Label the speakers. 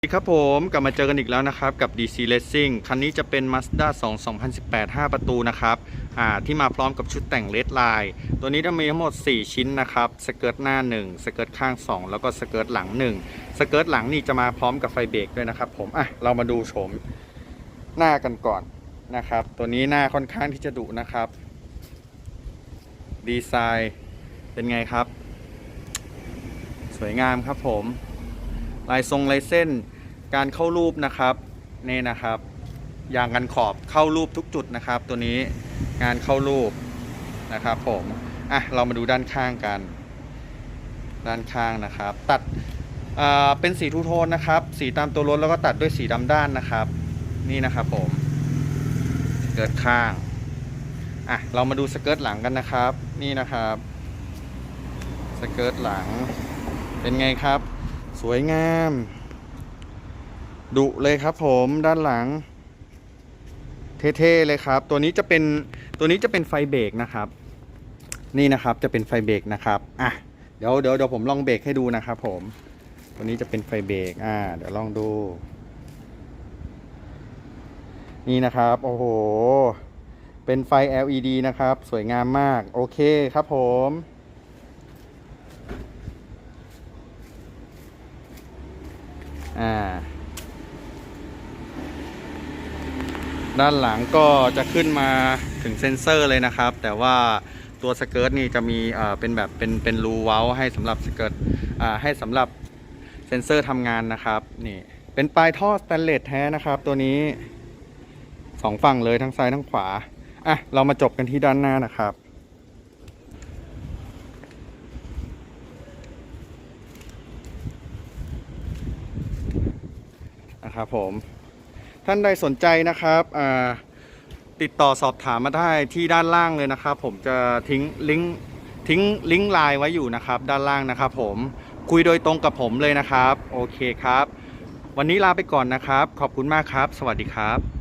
Speaker 1: สวัสดีครับผมกลับมาเจอกันอีกแล้วนะครับ กับ DC Racing คันนี้จะเป็น Mazda 2 2018 5 ประตูนะครับที่มาพร้อมกับชุดแต่งเลดไลน์ตัวนี้จะมีทั้งหมด 4 ชิ้นนะครับ สเกิร์ตหน้า 1 สเกิร์ตข้าง 2 แล้วก็สเกิร์ตหลัง 1 สเกิร์ตหลังนี่จะมาพร้อมกับไฟเบรกด้วยนะครับผมอะเรามาดูโฉมหน้ากันก่อนนะครับ ตัวนี้หน้าค่อนข้างที่จะดุนะครับ ดีไซน์เป็นไงครับ สวยงามครับผม ลายทรงลายเส้น การเข้ารูปนะครับนี่นะครับยางกันขอบเข้ารูปทุกจุดนะครับ ตัวนี้งานเข้ารูปนะครับผมอะเรามาดูด้านข้างกัน ด้านข้างนะครับ ตัดอ่าเป็นสีทูโทนนะครับ สีตามตัวรถแล้วก็ตัดด้วยสีดำด้านนะครับ นี่นะครับผมเกิร์ตข้างอะเรามาดูสเกิร์ตหลังกันนะครับ นี่นะครับ สเกิร์ตหลังเป็นไงครับ สวยงาม ดุเลยครับผมด้านหลัง เท่ๆเลยครับ ตัวนี้จะเป็นตัวนี้จะเป็นไฟเบรกนะครับ นี่นะครับจะเป็นไฟเบรกนะครับอะเดี๋ยวเดี๋ยวเดี๋ยวผมลองเบรกให้ดูนะครับผม ตัวนี้จะเป็นไฟเบรกอ่า เดี๋ยวลองดู นี่นะครับ โอ้โห เป็นไฟ LED นะครับ สวยงามมาก โอเคครับผม อ่า ด้านหลังก็จะขึ้นมาถึงเซ็นเซอร์เลยนะครับ แต่ว่าตัวสเกิร์ตนี่จะมีเอ่อเป็นแบบเป็นเป็นรูเว้าให้สำหรับสเกิร์ตอ่าให้สำหรับเซ็นเซอร์ทำงานนะครับนี่เป็นปลายท่อสแตนเลสแท้นะครับ ตัวนี้สองฝั่งเลยทั้งซ้ายทั้งขวาอะเรามาจบกันที่ด้านหน้านะครับ ครับผม ท่านใดสนใจนะครับติดต่อสอบถามมาได้ที่ด้านล่างเลยนะครับ ผมจะทิ้งลิงก์ทิ้งลิงก์ไลน์ไว้อยู่นะครับ ด้านล่างนะครับ ผมคุยโดยตรงกับผมเลยนะครับ โอเคครับ วันนี้ลาไปก่อนนะครับ ขอบคุณมากครับ สวัสดีครับ